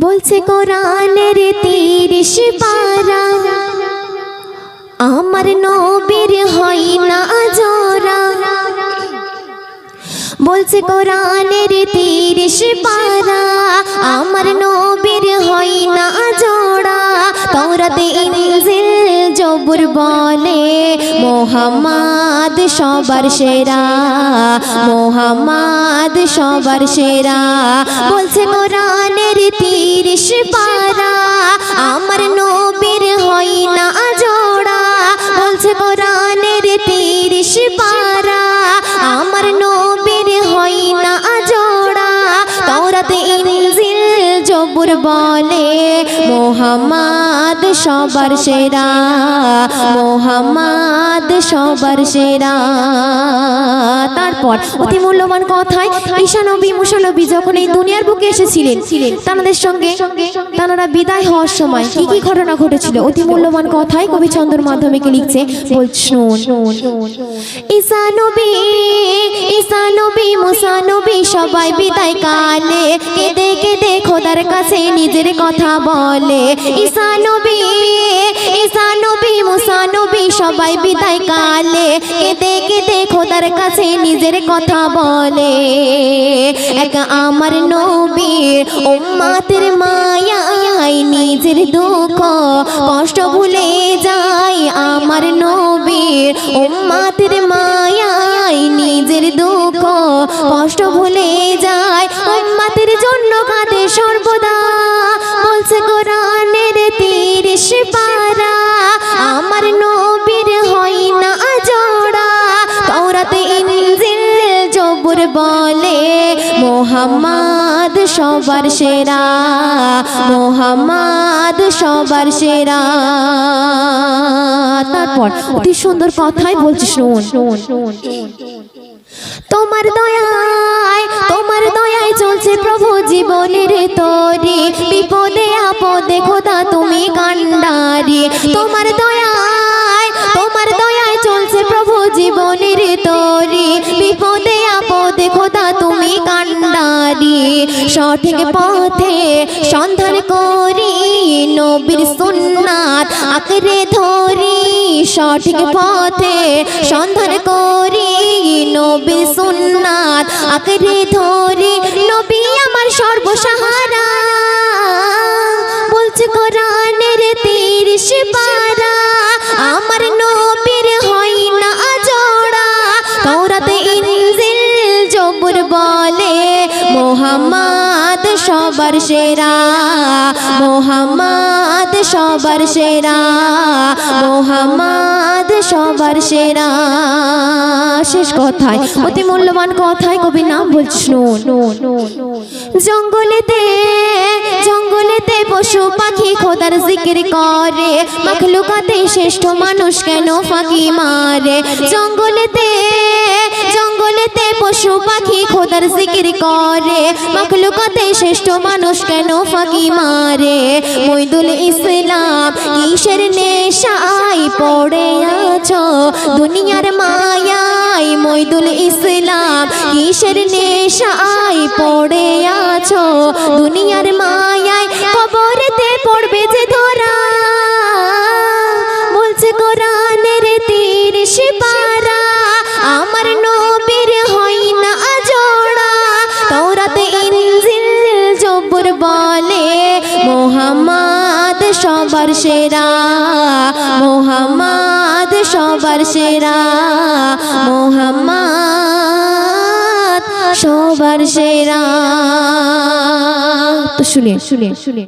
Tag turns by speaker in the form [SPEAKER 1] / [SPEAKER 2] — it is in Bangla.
[SPEAKER 1] বলছে কোরআনের তিরিশ পারা। আমার নবীর হয় না জোরা বলছে কোরআনের তিরিশ পারা। আমার নবীর জবুর বলে মোহাম্মদ সবার সেরা মোহাম্মদ সবার সেরা। বলছে কোরআনের তিরিশ পারা জবুর বলে, মোহাম্মদ সবার সেরা, মোহাম্মদ সবার সেরা। তারপর অতি মূল্যবান কথায় ঈশা নবী মুসা যখন এই দুনিয়ার বুকে এসেছিলেন তাদের সঙ্গে তারা বিদায় হওয়ার সময় কি কি ঘটনা ঘটেছিল? অতি মূল্যবান কথায় কবি চন্দ্র মাধ্যমিকে লিখছে, বল শুন ঈশা নবী ঈশা নবী মুসা নবী সবাই বিদায় কালে, কেঁদে কেঁদে খোদার কাছে নিজের কথা বলে। ঈশা নবী ঈশা নবী, মুসা নবী সবাই বিদায় কালে। কেঁদে কেঁদে খোদার কাছে নিজের কথা বলে। এক আমার নবীর উম্মাতের মায়ায় নিজের দুঃখ কষ্ট ভুলে যায় আমার নবীর উম্মাতের মায়ায় নিজের দুঃখ কষ্ট ভুলে যায় বলে, মোহাম্মদ সবার সেরা, মোহাম্মদ সবার সেরা। তারপর, অতি সুন্দর কথাই বলছি শুন তোমার দয়ায় তোমার দয়ায় চলছে প্রভু জীবনের তরি। বিপদে, আপদে খোদা, তুমি কান্ডারি তোমার দয়ায় তোমার দয়ায় চলছে প্রভু জীবনের তরি। বিপদে সঠিক পথে সন্ধান করি, নবীর সুন্নাত আঁকড়ে ধরি। সঠিক পথে সন্ধান করি, নবীর সুন্নাত আঁকড়ে ধরি। নবী আমার সর্বসাহারা, বলছে কোরআনের তিরিশ পারা। আমার নবীর হয় না জোড়া তৌরাতে ইনজিল, জবুর বলে মোহাম্মদ সবার সেরা, মোহাম্মদ সবার সেরা, মোহাম্মদ সবার সেরা। শেষ কথায়, অতি মূল্যবান কথায় কবি নাম বলছি জঙ্গলেতে জঙ্গলেতে পশু পাখি খোদার জিকির করে, মখলুকাতে শ্রেষ্ঠ মানুষ কেন ফাঁকি মারে? জঙ্গলেতে জঙ্গলেতে পশু পাখি খোদার জিকির করে। মখলুকাতে শ্রেষ্ঠ মানুষ কেন ফাঁকি মারে? মইদুল ইসলাম কিসের নেশাই পড়ে আছো? দুনিয়ার মায়াই মইদুল ইসলাম কিসের নেশাই পড়ে আছো? দুনিয়ার মায়ায় সবার সেরা মোহাম্মদ সবার সেরা মোহাম্মদ সবার সেরা। শুনে শুনে শুনে।